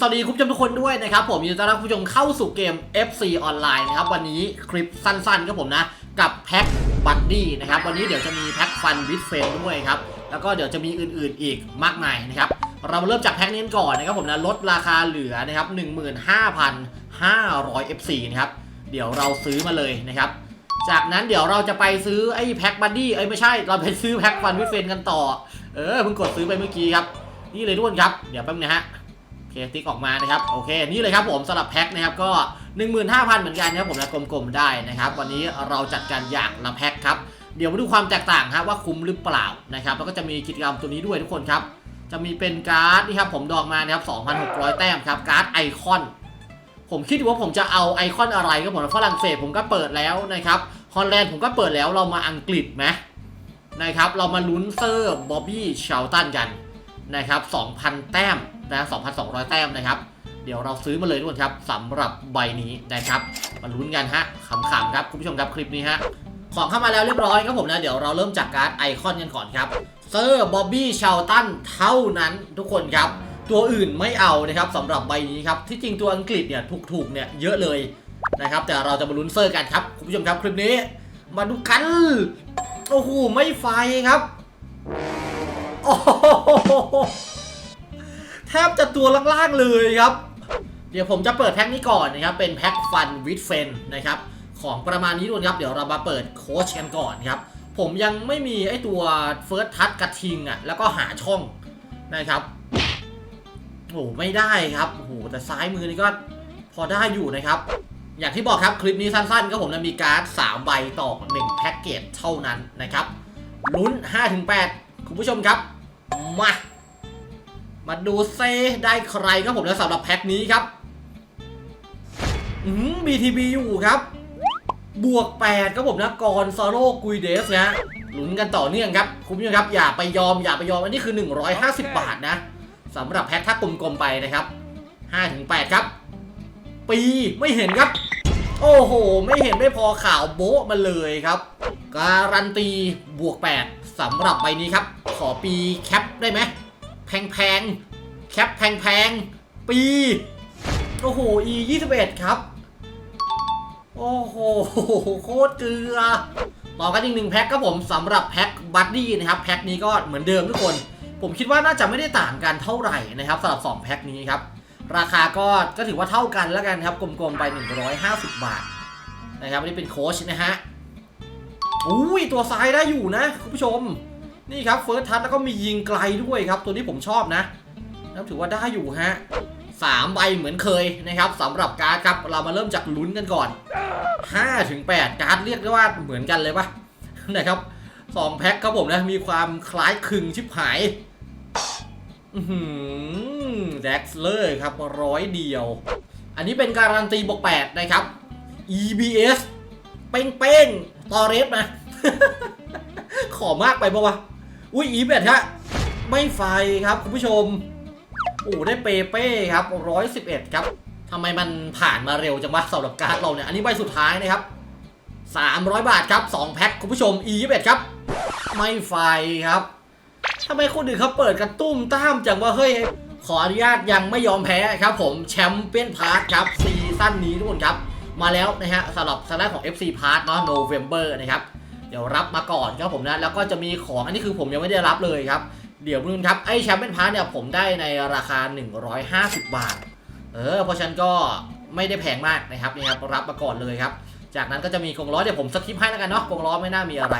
สวัสดีคุณผู้ชมทุกคนด้วยนะครับผมยินดีต้อนรับคุณผู้ชมเข้าสู่เกม FC ออนไลน์นะครับวันนี้คลิปสั้นๆครับผมนะ กับแพ็คบัดดี้นะครับวันนี้เดี๋ยวจะมีแพ็คฟันวิดเฟนด้วยครับ แล้วก็เดี๋ยวจะมีอื่นๆอีกมากมายนะครับ เรามาเริ่มจากแพ็คนี้ก่อนนะครับผมนะลดราคาเหลือนะครับ15,500 FC นะครับเดี๋ยวเราซื้อมาเลยนะครับ จากนั้นเดี๋ยวเราจะไปซื้อไอ้แพ็คบัดดี้เอ้ยไม่ใช่เราไปซื้อแพ็คฟันวิดเฟนกันต่อเออเพิ่งกดซื้อไปเมื่อกี้ครับนี่เลยทุกคนครับเดี๋ยวแป๊บนึงนะฮะ คติ๊กออกมานะครับโอเคนี่เลยครับผมสำหรับแพ็คนะครับก็15,000 เหมือนกันนะครับผมนะกลมๆได้นะครับ วันนี้เราจัดการอย่างละแพ็คครับเดี๋ยวมาดูความแตกต่างครับว่าคุ้มหรือเปล่านะครับแล้วก็จะมีกิจกรรมตัวนี้ด้วยทุกคนครับ จะมีเป็นการ์ดนี่ครับผมดองมานะครับ2,600 แต้มครับการ์ดไอคอน ผมคิดว่าผมจะเอาไอคอนอะไรก็ผมฝรั่งเศสผมก็เปิดแล้วนะครับฮอลแลนด์ผมก็เปิดแล้วเรามาอังกฤษไหมนะครับ เรามาลุ้นเซอร์บ๊อบบี้เชลตันกันนะครับ2,000 แต้ม นะ2,200 แต้มนะครับ เดี๋ยวเราซื้อมาเลยทุกคนครับสำหรับใบนี้นะครับ มาลุ้นกันฮะขำๆครับคุณผู้ชมครับคลิปนี้ฮะ ของเข้ามาแล้วเรียบร้อยครับผมนะ เดี๋ยวเราเริ่มจากการ์ดไอคอนกันก่อนครับ เซอร์บ๊อบบี้ชาลตันเท่านั้นทุกคนครับ ตัวอื่นไม่เอานะครับสำหรับใบนี้ครับ ที่จริงตัวอังกฤษเนี่ยถูกๆเนี่ยเยอะเลยนะครับ แต่เราจะมาลุ้นเซอร์กันครับคุณผู้ชมครับคลิปนี้ มาดูกัน โอ้โหไม่ไฟครับโอ้โห แทบจะตัวล่างๆเลยครับ เดี๋ยวผมจะเปิดแพ็คนี้ก่อนนะครับ เป็นแพ็คฟันวิดเฟนนะครับของประมาณนี้ทุกคนครับ เดี๋ยวเรามาเปิดโค้ชกันก่อนครับ ผมยังไม่มีไอตัวเฟิร์สทัชกระทิงอะ แล้วก็หาช่องนะครับโอ้โหไม่ได้ครับโอ้โหแต่ซ้ายมือนี่ก็พอได้อยู่นะครับ อย่างที่บอกครับคลิปนี้สั้นๆ ก็ผมจะมีการ์ด3ใบต่อ 1 แพ็กเกจเท่านั้นนะครับลุ้น 5-8 คุณผู้ชมครับ มา มาดูเซได้ใครครับผมแล้วสำหรับแพ็คนี้ครับอืม BTB อยู่ครับ บวก 8 ครับผมนะกอนซาโร่กุยเดสนะลุ้นกันต่อเนื่องครับ คุณผู้ชมครับ อย่าไปยอมอย่าไปยอม อันนี้คือ 150 บาทนะสำหรับแพ็คถ้ากลมๆไปนะครับ5-8 ครับ ปีไม่เห็นครับ โอ้โห ไม่เห็นไม่พอข่าวโบ๊ะมาเลยครับ การันตีบวก 8สำหรับใบนี้ครับ ขอปีแคปได้ไหม แพงแพงๆ แคปแพงแพงๆ ปี โอ้โห e 21ครับ โอ้โห โคตรเกลือ ต่อกันอีกหนึ่งแพ็คครับผมสำหรับแพ็คบัดดี้นะครับ แพ็คนี้ก็เหมือนเดิมทุกคน ผมคิดว่าน่าจะไม่ได้ต่างกันเท่าไหร่นะครับสำหรับ 2 แพ็คนี้ครับ ราคาก็ก็ถือว่าเท่ากันแล้วกันครับ กลมๆ ไป 150 บาท นะครับอันนี้เป็นโค้ชนะฮะอุ้ยตัวซ้ายได้อยู่นะคุณผู้ชม นี่ครับเฟิร์สทัชแล้วก็มียิงไกลด้วยครับ ตัวนี้ผมชอบนะแล้วถือว่าได้อยู่ฮะสามใบเหมือนเคยนะครับสำหรับการ์ดครับเรามาเริ่มจากลุ้นกันก่อน5ถึง8การ์ดเรียกได้ว่าเหมือนกันเลยปะนะครับสองแพ็คครับผมนะมีความคล้ายคลึงชิบหายอือหือแด็กเลอร์ครับร้อยเดียว อันนี้เป็นการันตีบวก8นะครับ EBS เป้งเป้งๆตอเรสมาขอมากไปปะวะ อุ้ยอีเบดฮะไม่ไฟครับคุณผู้ชมโอ้ได้เปเป้ครับ111ครับทำไมมันผ่านมาเร็วจังวะสำหรับการ์ดเราเนี่ยอันนี้ใบสุดท้ายนะครับ300บาทครับ2แพ็คคุณผู้ชม E21 ครับ ไม่ไฟครับทำไมคนอื่นเขาเปิดกระตุ้มต้ามจังว่าเฮ้ยขออนุญาตยังไม่ยอมแพ้ครับผมแชมเปี้ยนพาร์ทครับซีซั่นนี้ทุกคนครับ มาแล้วนะฮะสำหรับทางด้านของ FC Part เนาะ November นะครับ เดี๋ยวรับมาก่อนครับผมนะแล้วก็จะมีของอันนี้คือผมยังไม่ได้รับเลยครับ เดี๋ยวนู่นครับไอ้แชมเปี้ยนพาร์ทเนี่ยผมได้ในราคา 150 บาท เออเพราะฉันก็ไม่ได้แพงมากนะครับนี่ครับรับมาก่อนเลยครับ จากนั้นก็จะมีกรงล้อเดี๋ยวผมสคิปให้แล้วกันเนาะกรงล้อไม่น่ามีอะไร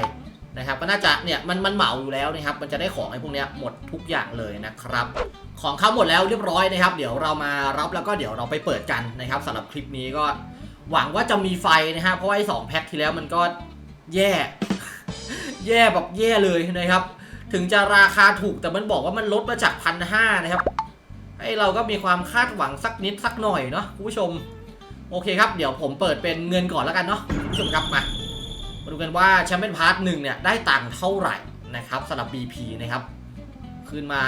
นะครับก็น่าจะเนี่ยมันมันเหมาอยู่แล้วนะครับมันจะได้ของไอ้พวกเนี้ยหมดทุกอย่างเลยนะครับ ของเข้าหมดแล้วเรียบร้อยนะครับ เดี๋ยวเรามารับแล้วก็เดี๋ยวเราไปเปิดกันนะครับสำหรับคลิปนี้ก็หวังว่าจะมีไฟนะฮะเพราะไอ้สองแพ็คที่แล้วมันก็แย่ แย่แบบแย่เลยนะครับ ถึงจะราคาถูกแต่มันบอกว่ามันลดมาจากพันห้านะครับไอ้เราก็มีความคาดหวังสักนิดสักหน่อยเนาะคุณผู้ชม โอเคครับ เดี๋ยวผมเปิดเป็นเงินก่อนแล้วกันเนาะคุณผู้ชมครับมามาดูกันว่าแชมเปี้ยนพาร์ทหนึ่งเนี่ยได้ตังค์เท่าไหร่นะครับสำหรับ BP นะครับคืนมา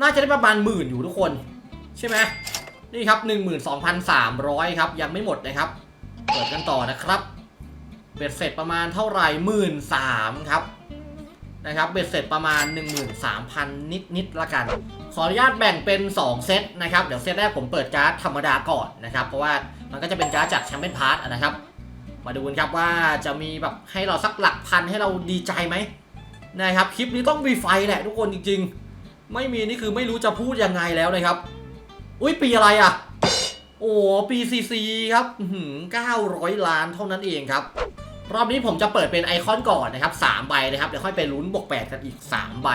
น่าจะได้ประมาณหมื่นอยู่ทุกคน ใช่ไหมนี่ครับ 12,300 ครับ ยังไม่หมดนะครับ เปิดกันต่อนะครับ เบ็ดเสร็จประมาณเท่าไหร่หมื่นสามครับนะครับเบ็ดเสร็จประมาณ 13,000 นิดๆละกัน ขออนุญาตแบ่งเป็น 2 เซตนะครับ เดี๋ยวเซตแรกผมเปิดการ์ดธรรมดาก่อนนะครับ เพราะว่ามันก็จะเป็นการ์ดจากแชมเปี้ยนพาร์ทนะครับ มาดูกันครับว่าจะมีแบบให้เราสักหลักพันให้เราดีใจไหมนะครับ คลิปนี้ต้องมีไฟแหละทุกคนจริง ๆ ไม่มีนี่คือไม่รู้จะพูดยังไงแล้วนะครับ อุ้ยปีอะไรอะ โอ้ปีซีซีครับอื้อหือ900ล้านเท่านั้นเองครับ รอบนี้ผมจะเปิดเป็นไอคอนก่อนนะครับ3ใบนะครับเดี๋ยวค่อยไปลุ้นบวกแปดกันอีก 3 ใบ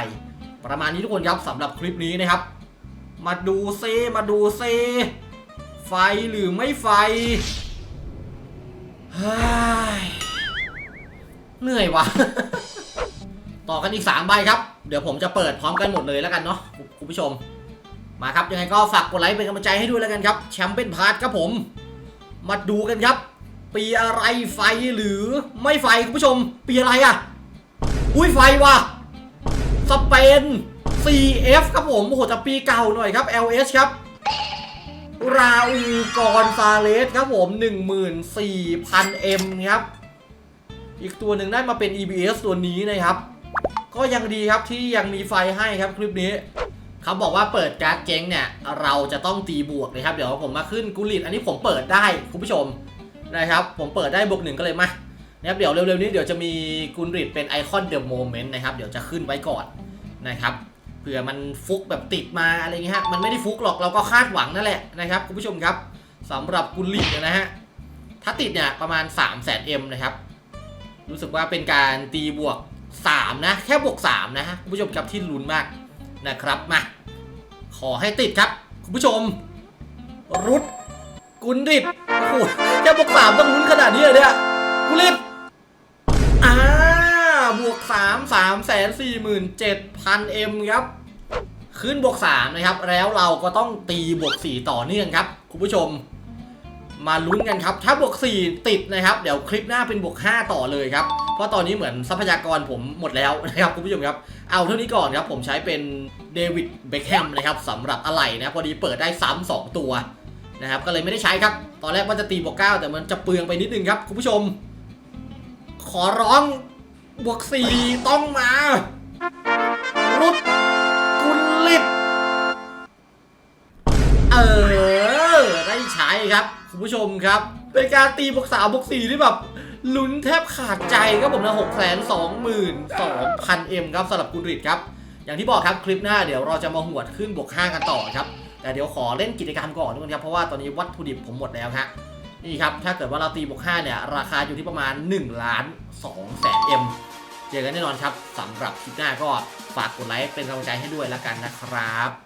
ประมาณนี้ทุกคนครับสำหรับคลิปนี้นะครับ มาดูเซมาดูเซ ไฟหรือไม่ไฟเฮ้ยเหนื่อยวะต่อกันอีก 3 ใบครับ เดี๋ยวผมจะเปิดพร้อมกันหมดเลยแล้วกันเนาะคุณผู้ชม มาครับยังไงก็ฝากกดไลค์เป็นกำลังใจให้ด้วยแล้วกันครับแชมเปี้ยนพาร์ทครับผม มาดูกันครับ ปีอะไรไฟหรือไม่ไฟคุณผู้ชม ปีอะไรอะ่ะ อุ้ยไฟว่ะสเปน CF ครับผมโอ้โหจะปีเก่าหน่อยครับ LS ครับ ราอูกอนซาเลสครับผม 14,000 M ครับ อีกตัวหนึ่งได้มาเป็น EBS ตัวนี้นะครับ ก็ยังดีครับที่ยังมีไฟให้ครับคลิปนี้เขาบอกว่าเปิดการ์ดเจ๊งเนี่ย เราจะต้องตีบวกนะครับ เดี๋ยวผมมาขึ้นกุลิตอันนี้ผมเปิดได้คุณผู้ชม นะครับ ผมเปิดได้บวกหนึ่งก็เลยมานะครับเดี๋ยวเร็วๆนี้เดี๋ยวจะมีกุลิตเป็นไอคอนเดอะโมเมนต์นะครับ เดี๋ยวจะขึ้นไว้ก่อนนะครับเผื่อมันฟุกแบบติดมาอะไรเงี้ยฮะมันไม่ได้ฟุกหรอกเราก็คาดหวังนั่นแหละนะครับคุณผู้ชมครับสำหรับกุลิตนะฮะถ้าติดเนี่ยประมาณ 3 0 0 0 0 0 M นะครับ รู้สึกว่าเป็นการตีบวก 3 นะ แค่บวก 3 นะฮะคุณผู้ชมครับที่ลุ้นมากนะครับมาขอให้ติดครับ คุณผู้ชม รุดกุนริด โอ้โหแค่บวก3ต้องลุ้นขนาดนี้เลยเนี่ยกุลิดอ่าบวก3 3 4 7 0 0 0 M ครับ ขึ้นบวก3นะครับ แล้วเราก็ต้องตีบวก4ต่อเนื่องครับคุณผู้ชม มาลุ้นกันครับ ถ้าบวก4ติดนะครับ เดี๋ยวคลิปหน้าเป็นบวก5ต่อเลยครับ เพราะตอนนี้เหมือนทรัพยากรผมหมดแล้วนะครับคุณผู้ชมครับ เอาเท่านี้ก่อนครับ ผมใช้เป็นเดวิดเบคแฮมนะครับสำหรับอะไหล่นะพอดีเปิดได้ซ้ำสองตัว นะครับก็เลยไม่ได้ใช้ครับ ตอนแรกว่าจะตีบวก9แต่มันจะเปลืองไปนิดนึงครับคุณผู้ชม ขอร้องบวก4ต้องมารุดกุลลิตเออได้ใช้ครับคุณผู้ชมครับเป็นการตีบวกสามบวกสี่ที่แบบลุ้นแทบขาดใจครับผมนะหกแสนสองหมื่นสองพันเอ็มครับสำหรับกุลริตครับ อย่างที่บอกครับคลิปหน้าเดี๋ยวเราจะมาหวดขึ้นบวกห้ากันต่อครับ แต่เดี๋ยวขอเล่นกิจกรรมก่อนทุกคนครับเพราะว่าตอนนี้วัตถุดิบผมหมดแล้วครับนี่ครับถ้าเกิดว่าเราตีบวกห้าเนี่ยราคาอยู่ที่ประมาณ1ล้าน2แสนเอ็มเจอกันแน่นอนครับสำหรับคลิปหน้าก็ฝากกดไลค์เป็นกำลังใจให้ด้วยแล้วกันนะครับ